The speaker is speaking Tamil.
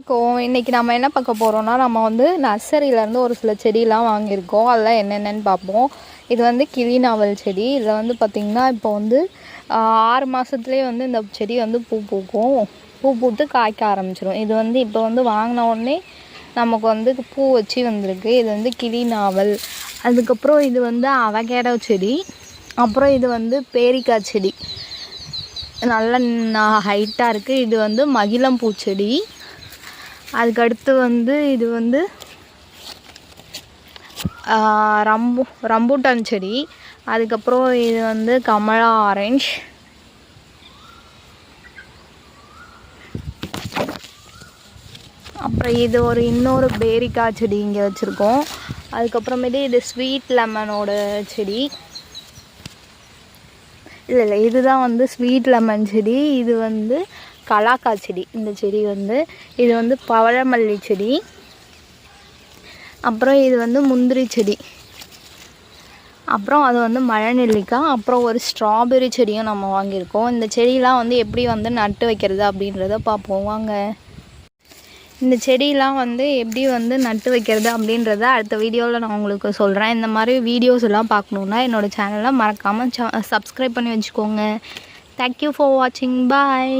இப்போ இன்றைக்கி நம்ம என்ன பார்க்க போகிறோம்னா நம்ம வந்து நர்சரியிலேருந்து ஒரு சில செடியெலாம் வாங்கியிருக்கோம். அதெல்லாம் என்னென்னன்னு பார்ப்போம். இது வந்து கிளி நாவல் செடி. இதில் வந்து பார்த்திங்கன்னா இப்போ வந்து ஆறு மாதத்துலேயே வந்து இந்த செடி வந்து பூ பூக்கும். பூ பூத்து காய்க்க ஆரம்பிச்சிடும் இது வந்து இப்போ வந்து வாங்கின உடனே நமக்கு வந்து பூ வச்சு வந்திருக்கு. இது வந்து கிளி நாவல். அதுக்கப்புறம் இது வந்து அவகேடோ செடி. அப்புறம் இது வந்து பேரிக்காய் செடி. நல்ல ஹைட்டாக இருக்குது இது வந்து மகிழம் பூச்செடி அதுக்கடுத்து வந்து இது வந்து ஆஹ், ரம்பு ரம்பூட்டான் செடி. அதுக்கப்புறம் இது வந்து கமலா ஆரஞ்ச். அப்புறம் இது ஒரு இன்னொரு பேரிக்காய் செடி இங்கே வச்சுருக்கோம். அதுக்கப்புறமேட்டு இது ஸ்வீட் லெமனோட செடி. இல்லை இல்லை இதுதான் வந்து ஸ்வீட் லெமன் செடி. இது வந்து கலாக்கா செடி. இந்த செடி வந்து இது வந்து பவழமல்லி செடி. அப்புறம் இது வந்து முந்திரி செடி. அப்புறம் அது வந்து மழை நெல்லிக்காய் அப்புறம் ஒரு ஸ்ட்ராபெரி செடியும் நம்ம வாங்கியிருக்கோம். இந்த செடியெலாம் வந்து எப்படி வந்து நட்டு வைக்கிறது அப்படின்றத பார்ப்போம். வாங்க. இந்த செடியெலாம் வந்து எப்படி வந்து நட்டு வைக்கிறது அப்படின்றத அடுத்த வீடியோவில் நான் உங்களுக்கு சொல்கிறேன் இந்த மாதிரி வீடியோஸ் எல்லாம் பார்க்கணுன்னா என்னோடய சேனலை மறக்காமல் சப்ஸ்கிரைப் பண்ணி வச்சுக்கோங்க. தேங்க்யூ ஃபார் வாட்சிங் பாய்